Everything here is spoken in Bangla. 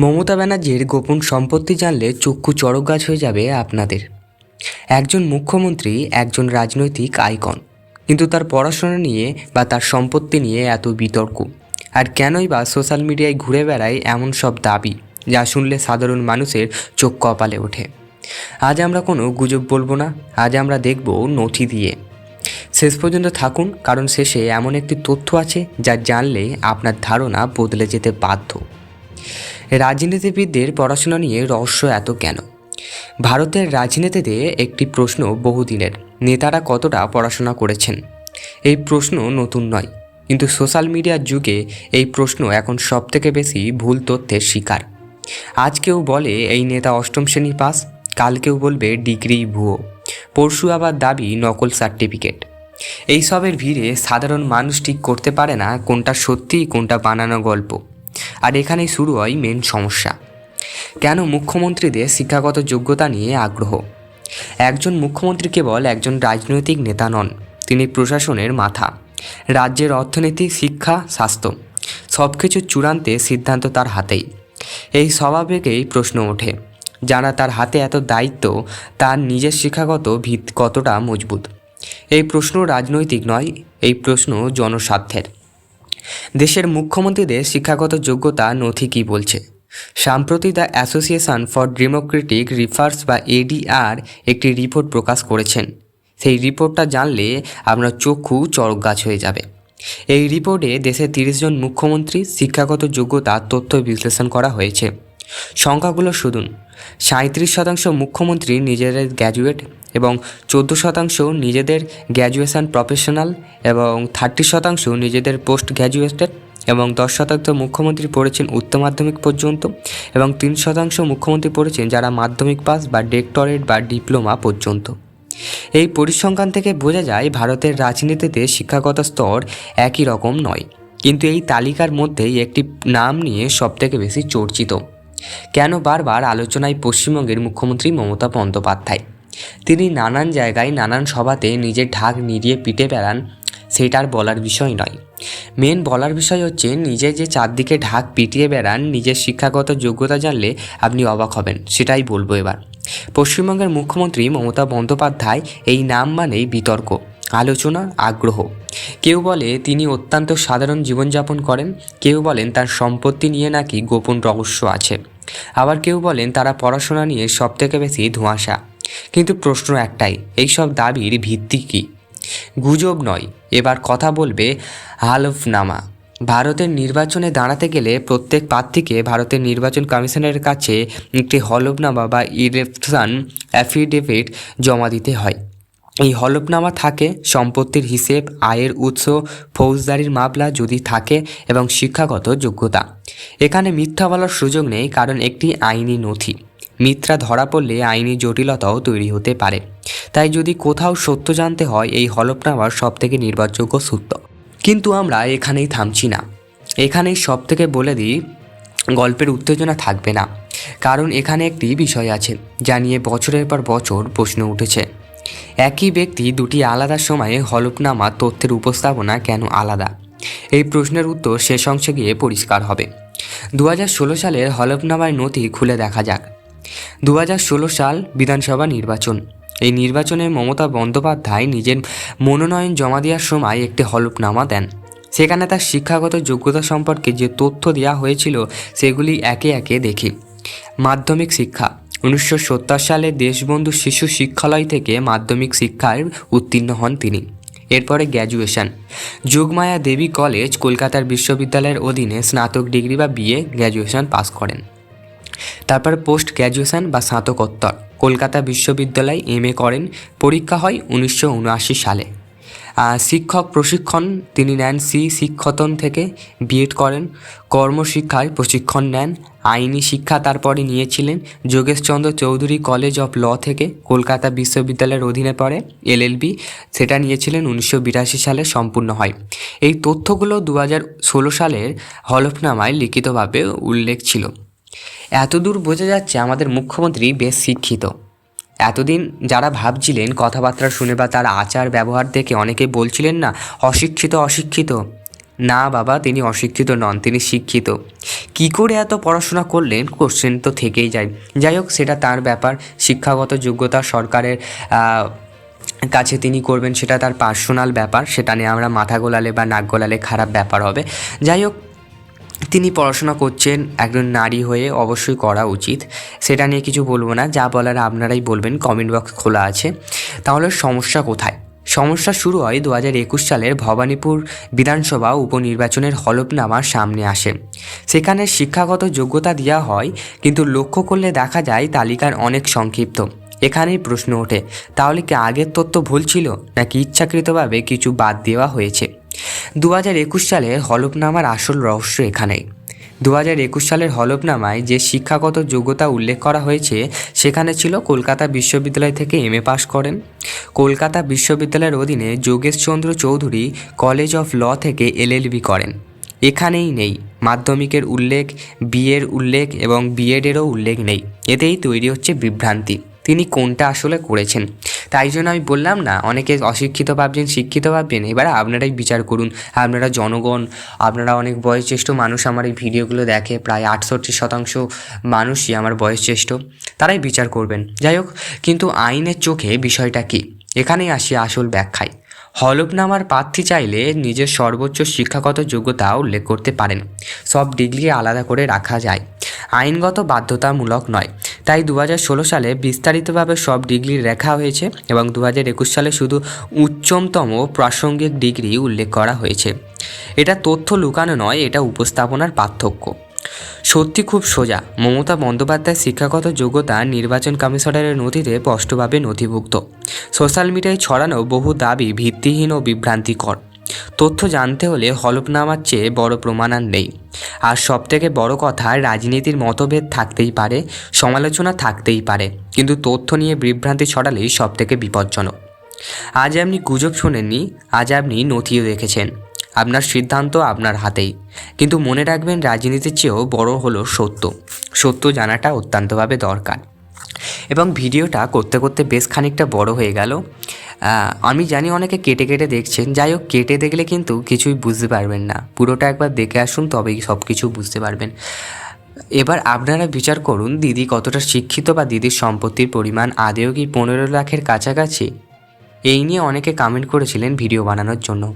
মমতা ব্যানার্জির গোপন সম্পত্তি জানলে চক্ষু চড়ক গাছ হয়ে যাবে আপনাদের। একজন মুখ্যমন্ত্রী, একজন রাজনৈতিক আইকন। কিন্তু তার পড়াশোনা নিয়ে বা তার সম্পত্তি নিয়ে এত বিতর্ক। আর কেনই বা সোশ্যাল মিডিয়ায় ঘুরে বেড়ায় এমন সব দাবি, যা শুনলে সাধারণ মানুষের চোখ কপালে ওঠে। আজ আমরা কোনো গুজব বলব না, আজ আমরা দেখব নথি দিয়ে। শেষ পর্যন্ত থাকুন, কারণ শেষে এমন একটি তথ্য আছে, যা জানলে আপনার ধারণা বদলে যেতে বাধ্য। রাজনীতিবিদদের পড়াশোনা নিয়ে রহস্য এত কেন? ভারতের রাজনীতিতে একটি প্রশ্ন বহুদিনের। নেতারা কতটা পড়াশোনা করেছেন? এই প্রশ্ন নতুন নয়, কিন্তু সোশ্যাল মিডিয়ার যুগে এই প্রশ্ন এখন সবথেকে বেশি ভুল তথ্যের শিকার। আজ কেউ বলে এই নেতা অষ্টম শ্রেণি পাস, কাল কেউ বলবে ডিগ্রি ভুয়ো। পরশু আবার দাবি নকল সার্টিফিকেট। এইসবের ভিড়ে সাধারণ মানুষ ঠিক করতে পারে না কোনটা সত্যি, কোনটা বানানো গল্প। আর এখানেই শুরু হয় মেন সমস্যা। কেন মুখ্যমন্ত্রীদের শিক্ষাগত যোগ্যতা নিয়ে আগ্রহ? একজন মুখ্যমন্ত্রী কেবল একজন রাজনৈতিক নেতা নন, তিনি প্রশাসনের মাথা। রাজ্যের অর্থনীতি, শিক্ষা, স্বাস্থ্য সব কিছু চূড়ান্তে সিদ্ধান্ত তার হাতেই। এই স্বভাবেকেই প্রশ্ন ওঠে, যারা তার হাতে এত দায়িত্ব, তার নিজের শিক্ষাগত ভিত কতটা মজবুত? এই প্রশ্ন রাজনৈতিক নয়, এই প্রশ্ন জনস্বার্থের। দেশের মুখ্যমন্ত্রীদের শিক্ষাগত যোগ্যতা নথি কি বলছে? সাম্প্রতি the association for democratic reforms বা এডিআর একটি রিপোর্ট প্রকাশ করেছেন। সেই রিপোর্টটা জানলে আপনার চক্ষু চড়ক গাছ হয়ে যাবে। এই রিপোর্টে দেশের তিরিশ জন মুখ্যমন্ত্রী শিক্ষাগত যোগ্যতা তথ্য বিশ্লেষণ করা হয়েছে। সংখ্যাগুলো শুনুন। সাঁত্রিশ শতাংশ মুখ্যমন্ত্রী নিজেদের গ্র্যাজুয়েট এবং চোদ্দ শতাংশ নিজেদের গ্র্যাজুয়েশন প্রফেশনাল এবং থার্টি শতাংশ নিজেদের পোস্ট গ্র্যাজুয়েটেড এবং দশ শতাংশ মুখ্যমন্ত্রী পড়েছেন উচ্চ মাধ্যমিক পর্যন্ত এবং তিন শতাংশ মুখ্যমন্ত্রী পড়েছেন যারা মাধ্যমিক পাস বা ডেক্টরেট বা ডিপ্লোমা পর্যন্ত। এই পরিসংখ্যান থেকে বোঝা যায় ভারতের রাজনীতিতে শিক্ষাগত স্তর একই রকম নয়। কিন্তু এই তালিকার মধ্যেই একটি নাম নিয়ে সবথেকে বেশি চর্চিত। কেন বারবার আলোচনায় পশ্চিমবঙ্গের মুখ্যমন্ত্রী মমতা বন্দ্যোপাধ্যায়? তিনি নানান জায়গায়, নানান সভাতে নিজের ঢাক নিড়িয়ে পিটে বেড়ান সেটার বলার বিষয় নয়। মেন বলার বিষয় হচ্ছে, নিজে যে চারদিকে ঢাক পিটিয়ে বেড়ান, নিজের শিক্ষাগত যোগ্যতা জানলে আপনি অবাক হবেন, সেটাই বলব এবার। পশ্চিমবঙ্গের মুখ্যমন্ত্রী মমতা বন্দ্যোপাধ্যায় এই নাম মানেই বিতর্ক, আলোচনা, আগ্রহ। কেউ বলে তিনি অত্যন্ত সাধারণ জীবনযাপন করেন, কেউ বলেন তার সম্পত্তি নিয়ে নাকি গোপন রহস্য আছে। আবার কেউ বলেন তারা পড়াশোনা নিয়ে সবথেকে বেশি ধোঁয়াশা। কিন্তু প্রশ্ন একটাই এইসব দাবির ভিত্তি কী? গুজব নয়, এবার কথা বলবে হালফনামা ভারতের নির্বাচনে দাঁড়াতে গেলে প্রত্যেক প্রার্থীকে ভারতের নির্বাচন কমিশনের কাছে একটি হলফনামা বা ইলেকশন অ্যাফিডেভিট জমা দিতে হয়। এই হলফনামা থাকে সম্পত্তির হিসেব, আয়ের উৎস, ফৌজদারির মামলা যদি থাকে এবং শিক্ষাগত যোগ্যতা। এখানে মিথ্যা বলার সুযোগ নেই কারণ একটি আইনি নথি। মিথ্যা ধরা পড়লে আইনি জটিলতাও তৈরি হতে পারে। তাই যদি কোথাও সত্য জানতে হয়, এই হলফনামার সবথেকে নির্ভরযোগ্য সূত্র। কিন্তু আমরা এখানেই থামছি না। এখানেই সব থেকে বলে দিই, গল্পের উত্তেজনা থাকবে না। কারণ এখানে একটি বিষয় আছে, যা নিয়ে বছরের পর বছর প্রশ্ন উঠেছে। একই ব্যক্তি দুটি আলাদা সময়ে হলফনামা তথ্যের উপস্থাপনা কেন আলাদা? এই প্রশ্নের উত্তর শেষ অংশে গিয়ে পরিষ্কার হবে। দু সালের হলফনামায় নথি খুলে দেখা যাক। দু হাজার ষোলো সাল বিধানসভা নির্বাচন। এই নির্বাচনে মমতা বন্দ্যোপাধ্যায় নিজের মনোনয়ন জমা দেওয়ার সময় একটি হলফনামা দেন। সেখানে তার শিক্ষাগত যোগ্যতা সম্পর্কে যে তথ্য দেওয়া হয়েছিল, সেগুলি একে একে দেখি। মাধ্যমিক শিক্ষা। উনিশশো সত্তর সালে দেশবন্ধু শিশু শিক্ষালয় থেকে মাধ্যমিক শিক্ষায় উত্তীর্ণ হন তিনি। এরপরে গ্র্যাজুয়েশন। যোগমায়া দেবী কলেজ কলকাতার বিশ্ববিদ্যালয়ের অধীনে স্নাতক ডিগ্রি বা বিএ গ্র্যাজুয়েশন পাস করেন। তারপর পোস্ট গ্র্যাজুয়েশন বা স্নাতকোত্তর। কলকাতা বিশ্ববিদ্যালয় এম এ করেন। পরীক্ষা হয় উনিশশো উনআশি সালে। শিক্ষক প্রশিক্ষণ তিনি নেন সি শিক্ষতন থেকে বিএড করেন। কর্মশিক্ষায় প্রশিক্ষণ নেন। আইনি শিক্ষা তারপরে নিয়েছিলেন। Jogesh Chandra Chaudhuri college of law থেকে কলকাতা বিশ্ববিদ্যালয়ের অধীনে পড়ে। এলএলবি সেটা নিয়েছিলেন উনিশশো বিরাশি সালে সম্পূর্ণ হয়। এই তথ্যগুলো দু হাজার ষোলো সালের হলফনামায় লিখিতভাবে উল্লেখ ছিল। এতদূর বোঝা যাচ্ছে আমাদের মুখ্যমন্ত্রী বেশ শিক্ষিত। এতদিন যারা ভাবছিলেন কথাবার্তা শুনে বা তার আচার ব্যবহার দেখে অনেকে বলছিলেন না, অশিক্ষিত অশিক্ষিত। না বাবা, তিনি অশিক্ষিত নন, তিনি শিক্ষিত। কি করে এত পড়াশোনা করলেন? কোশ্চেন তো থেকেই যায়। যাই হোক, সেটা তার ব্যাপার। শিক্ষাগত যোগ্যতা সরকারের কাছে তিনি করবেন, সেটা তার পার্সোনাল ব্যাপার। সেটা নিয়ে আমরা মাথা গোলালে বা নাক গোলালে খারাপ ব্যাপার হবে। যাই হোক, তিনি পড়াশোনা করছেন, একজন নারী হয়ে অবশ্যই করা উচিত। সেটা নিয়ে কিছু বলব না, যা বলার আপনারাই বলবেন কমেন্ট বক্স খোলা আছে। তাহলে সমস্যা কোথায়? সমস্যা শুরু হয় দু একুশ সালের ভবানীপুর বিধানসভা উপনির্বাচনের হলফনামার সামনে আসে। সেখানে শিক্ষাগত যোগ্যতা দেওয়া হয়, কিন্তু লক্ষ্য করলে দেখা যায় তালিকার অনেক সংক্ষিপ্ত। এখানেই প্রশ্ন ওঠে, তাহলে কি আগের তথ্য ভুল ছিল, নাকি ইচ্ছাকৃতভাবে কিছু বাদ দেওয়া হয়েছে? দু সালের হলফনামার আসল রহস্য এখানেই। দু হাজার একুশ সালের হলফনামায় যে শিক্ষাগত যোগ্যতা উল্লেখ করা হয়েছে, সেখানে ছিল কলকাতা বিশ্ববিদ্যালয় থেকে এম এ পাশ করেন। কলকাতা বিশ্ববিদ্যালয়ের অধীনে Jogesh Chandra Chaudhuri college of law থেকে এলএলবি করেন। এখানেই নেই, মাধ্যমিকের উল্লেখ বিয়ের উল্লেখ এবং বিএডেরও উল্লেখ নেই। এতেই তৈরি হচ্ছে বিভ্রান্তি। তিনি কোনটা আসলে করেছেন? তাই জন্য আমি বললাম না, অনেকে অশিক্ষিত ভাবছেন, শিক্ষিত ভাবছেন, এবারে আপনারাই বিচার করুন। আপনারা জনগণ, আপনারা অনেক বয়োজ্যেষ্ঠ মানুষ আমার এই ভিডিওগুলো দেখে, প্রায় আটষট্টি শতাংশ মানুষই আমার বয়োজ্যেষ্ঠ, তারাই বিচার করবেন। যাই হোক, কিন্তু আইনের চোখে বিষয়টা কী? এখানেই আসি আসল ব্যাখ্যায়। হলফনামার প্রার্থী চাইলে নিজের সর্বোচ্চ শিক্ষাগত যোগ্যতা উল্লেখ করতে পারেন। সব ডিগ্রি আলাদা করে রাখা যায়। আইনগত বাধ্যতামূলক নয়। তাই দু সালে বিস্তারিতভাবে সব ডিগ্রি রেখা হয়েছে এবং দু হাজার একুশ সালে শুধু উচ্চমতম প্রাসঙ্গিক ডিগ্রি উল্লেখ করা হয়েছে। এটা তথ্য লুকানো নয়, এটা উপস্থাপনার পার্থক্য। সত্যি খুব সোজা। মমতা বন্দ্যোপাধ্যায়ের শিক্ষাগত যোগ্যতা নির্বাচন কমিশনারের নথিতে স্পষ্টভাবে নথিভুক্ত। সোশ্যাল মিডিয়ায় ছড়ানো বহু দাবি ভিত্তিহীন ও বিভ্রান্তিকর। তথ্য জানতে হলে হলফনামার চেয়ে বড় প্রমাণ আর নেই। আর সবথেকে বড় কথা, রাজনীতির মতভেদ থাকতেই পারে, সমালোচনা থাকতেই পারে, কিন্তু তথ্য নিয়ে বিভ্রান্তি ছড়ালেই সবথেকে বিপজ্জনক। আজ আপনি গুজব শোনেননি, আজ আপনি নথিও দেখেছেন। আপনার সিদ্ধান্ত আপনার হাতেই। কিন্তু মনে রাখবেন, রাজনীতির চেয়েও বড় হলো সত্য। সত্য জানাটা অত্যন্তভাবে দরকার। এবং ভিডিওটা করতে করতে বেশ খানিকটা বড় হয়ে গেল। আমি জানি অনেকে কেটে কেটে দেখছেন। যাই হোক, কেটে দেখলে কিন্তু কিছুই বুঝতে পারবেন না। পুরোটা একবার দেখে আসুন, তবেই সব কিছু বুঝতে পারবেন। এবার আপনারা বিচার করুন, দিদি কতটা শিক্ষিত বা দিদির সম্পত্তির পরিমাণ, আদেও কি পনেরো লাখের কাছাকাছি? এই নিয়ে অনেকে কমেন্ট করেছিলেন ভিডিও বানানোর জন্য।